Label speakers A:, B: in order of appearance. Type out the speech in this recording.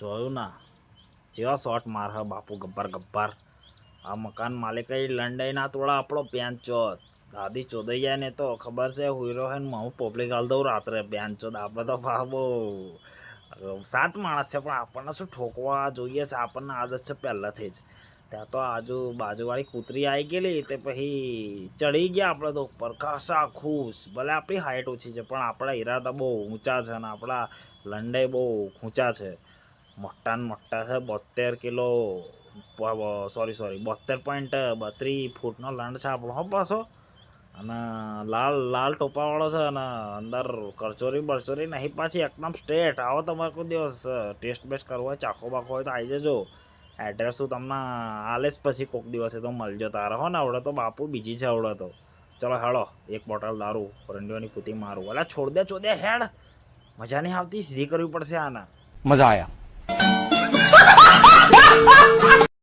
A: જોયું ના. જેવા શોટ માર હે બાપુ, ગબ્બર ગબ્બર. આ મકાન માલિકે લંડાઈ ના તોડા આપણો પેન ચોત દાદી ચોદૈયાને તો ખબર છે હુઈરો હે હું પબ્લિક હાલ દઉં રાત્રે. પેન ચોદ આપણે તો બાબો, સાત માણસ છે, પણ આપણને શું ઠોકવા જોઈએ છે? આપણને આદત છે પહેલાંથી જ. ત્યાં તો આજુ બાજુવાળી કૂતરી આવી ગયેલી, તે પછી ચડી ગયા આપણે તો ઉપર. ખાસા ખુશ. ભલે આપણી હાઈટ ઓછી છે, પણ આપણા ઈરાદા બહુ ઊંચા છે અને આપણા લંડાઈ બહુ ઊંચા છે. મોટા ને મોટા છે, બોતેર કિલો સોરી સોરી બોતેર પોઈન્ટ બત્રીસ ફૂટનો લંડ છે આપણો, હો, પાછો. અને લાલ લાલ ટોપાવાળો છે અને અંદર કરચોરી બરચોરી નહીં, પાછી એકદમ સ્ટેટ આવો તમારે કોઈ દિવસ ટેસ્ટ બેસ્ટ કરવો હોય ચાખો બાખો હોય તો આવી જજો. એડ્રેસ તો તમને આલેસ પછી કોઈક દિવસે તો મળજો તારે. હો ને, આવડે તો બાપુ, બીજી છે આવડે તો. ચલો, હેડો, એક બોટલ દારૂ, પરંડીઓની પૂતી મારું એટલે છોડ દે છોડ દે, હેડ. મજા નહીં આવતી, સીધી કરવી પડશે આના.
B: મજા આવ્યા